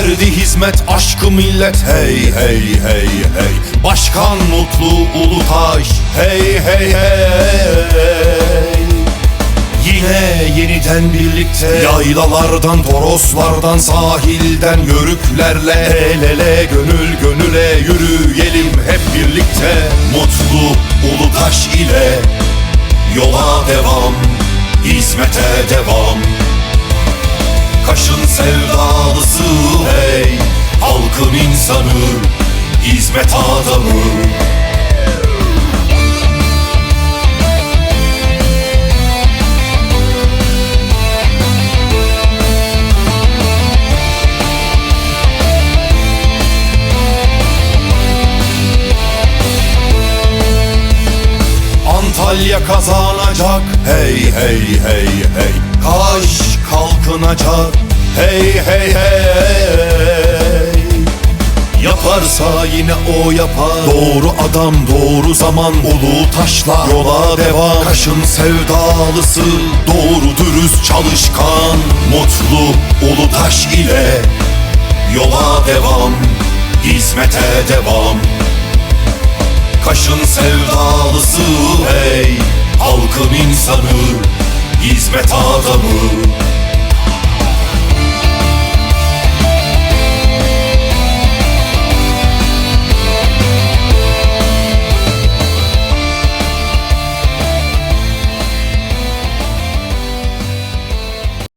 Derdi hizmet aşkı millet. Hey hey hey hey. Başkan Mutlu Ulutaş Hey hey hey. Yine yeniden birlikte Yaylalardan, toroslardan, sahilden Yörüklerle el ele, gönül gönüle Yürüyelim hep birlikte. Mutlu Ulutaş ile Yola devam, hizmete devam Kaşın sevdalısı hey Halkın insanı, hizmet adamı. Antalya kazanacak Hey hey hey hey. Kaş kalkınacak. Hey hey hey. Yaparsa yine o yapar. Doğru adam doğru zaman Ulu taşla yola devam. Kaşın sevdalısı Doğru dürüst çalışkan. Mutlu ulu taş ile Yola devam Hizmete devam. Kaşın sevdalısı hey Halkın insanı Hizmet adamı